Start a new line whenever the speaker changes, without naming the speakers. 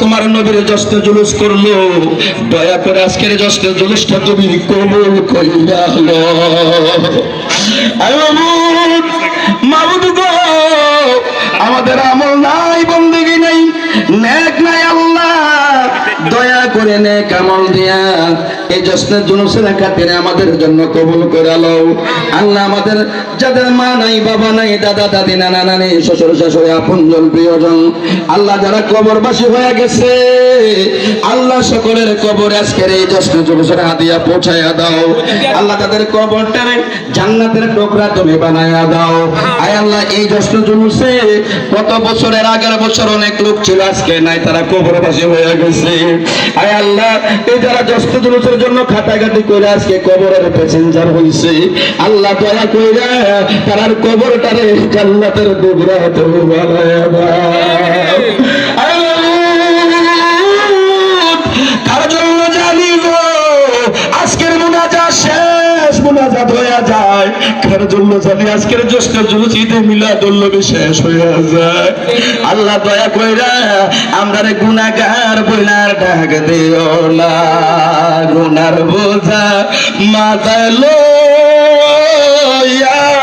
তোমার নবীর যশ্নে জুলুস করল। দয়া করে আজকের যশ্নে জুলুসটা তুমি কবুল মাবুদ গো, আমাদের আমল নাই বন্দিগি নাই নেক নাই আল্লাহ। দয়া করে নেক আমল দিয়া এই জশ্নের জুলুসের খাতিরে আমাদের জন্য কবুল করে লও আল্লাহ আমাদের, যাদের মা নাই, বাবা নাই, দাদা, দাদি, নানা, নানি, শ্বশুর, শাশুড়ি আপনজন প্রিয়জন, আল্লাহ যারা কবরবাসী হয়ে গেছে, আল্লাহ সকলের কবর আজকের এই জশ্ন জুলুসের হাতিয়া পৌঁছায়া দাও। আল্লাহ তাদের কবরটারে জান্নাতের টুকরা তুমি বানায়া দাও। আয় আল্লাহ এই জশ্ন জুলুসে কত বছরের আগের বছর অনেক লোক ছিল, আজকে নাই, তারা কবরবাসী হয়ে গেছে। আয় আল্লাহ, এই যারা জশ্ন জুলুসের জন্য খাটাখাটি করে আজকে কবরের প্যাসেঞ্জার হইছে, আল্লাহ দয়া কইরা তারার কবরটারে জান্নাতের টুকরা তুমি তার জন্য জানি আজকের মোনাজা শেষ। মোনাজাত যায়। কার জন্য জানি আজকের শেষ যায়। আল্লাহ দয়া কইরা আমরা রে গুনাহগার বইলার ডাক দিও না। গুনার বোঝা মাথায় লো আল্লাহ কাল